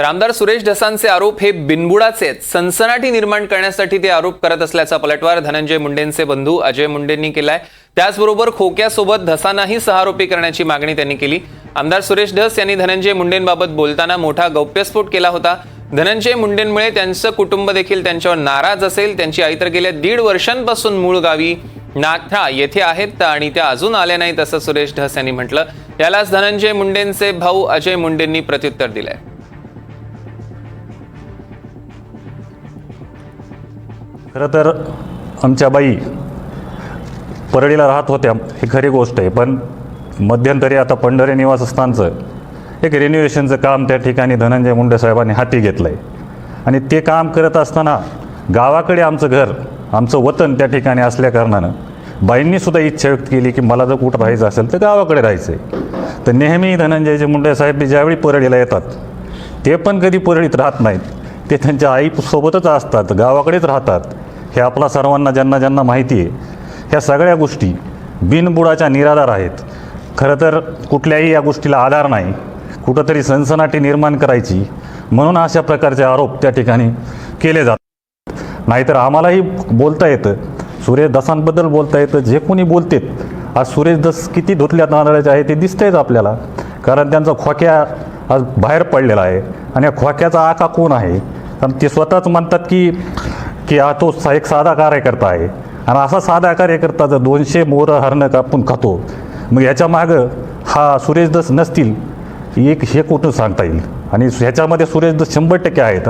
तर आमदार सुरेश ढसांचे आरोप हे बिनबुडाचे सनसनाटी निर्माण करण्यासाठी ते आरोप करत असल्याचा पलटवार धनंजय मुंडेंचे बंधू अजय मुंडेंनी केलाय. त्याचबरोबर खोक्यासोबत धसांनाही सहारोपी करण्याची मागणी त्यांनी केली. आमदार सुरेश धस यांनी धनंजय मुंडेंबाबत बोलताना मोठा गौप्यस्फोट केला होता. धनंजय मुंडेंमुळे त्यांचं कुटुंब देखील त्यांच्यावर नाराज असेल. त्यांची आई तर गेल्या दीड वर्षांपासून मूळ गावी नाथ्रा येथे आहेत आणि त्या अजून आल्या नाहीत असं सुरेश धस यांनी म्हटलं. यालाच धनंजय मुंडेंचे भाऊ अजय मुंडेंनी प्रत्युत्तर दिलंय. खरं तर आमच्या बाई परळीला राहत होत्या ही खरी गोष्ट आहे. पण मध्यंतरी आता पंढरी निवासस्थानचं एक रिन्युएशनचं काम त्या ठिकाणी धनंजय मुंडे साहेबांनी हाती घेतलं आहे आणि ते काम करत असताना गावाकडे आमचं घर आमचं वतन त्या ठिकाणी असल्याकारणानं बाईंनीसुद्धा इच्छा व्यक्त केली की मला जर कुठं राहायचं असेल तर गावाकडे राहायचं आहे तर नेहमी धनंजयचे मुंडे साहेब ज्यावेळी परळीला येतात ते पण कधी परळीत राहत नाहीत. ते त्यांच्या आईसोबतच असतात गावाकडेच राहतात. हे आपला सर्वांना ज्यांना ज्यांना माहिती आहे ह्या सगळ्या गोष्टी बिनबुडाच्या निराधार आहेत. खरं तर कुठल्याही या गोष्टीला आधार नाही. कुठंतरी सनसनाटी निर्माण करायची म्हणून अशा प्रकारचे आरोप त्या ठिकाणी केले जातात. नाहीतर आम्हालाही बोलता येतं. सुरेश दसांबद्दल बोलता येतं. जे कोणी बोलतेत आज सुरेश दस किती धुतल्या तांदळाचे आहे ते दिसतंयच आपल्याला. कारण त्यांचा खोक्या आज बाहेर पडलेला आहे. आणि या खोक्याचा आका कोण आहे? आणि ते स्वतःच म्हणतात की की हा तो सा- एक साधा कार्यकर्ता आहे. आणि असा साधा कार्यकर्ता जर दोनशे मोरं हरणं कापून खातो मग याच्या मागं हा सुरेश दस नसतील एक हे कुठून सांगता येईल? आणि ह्याच्यामध्ये सुरेश दस शंभर टक्के आहेत.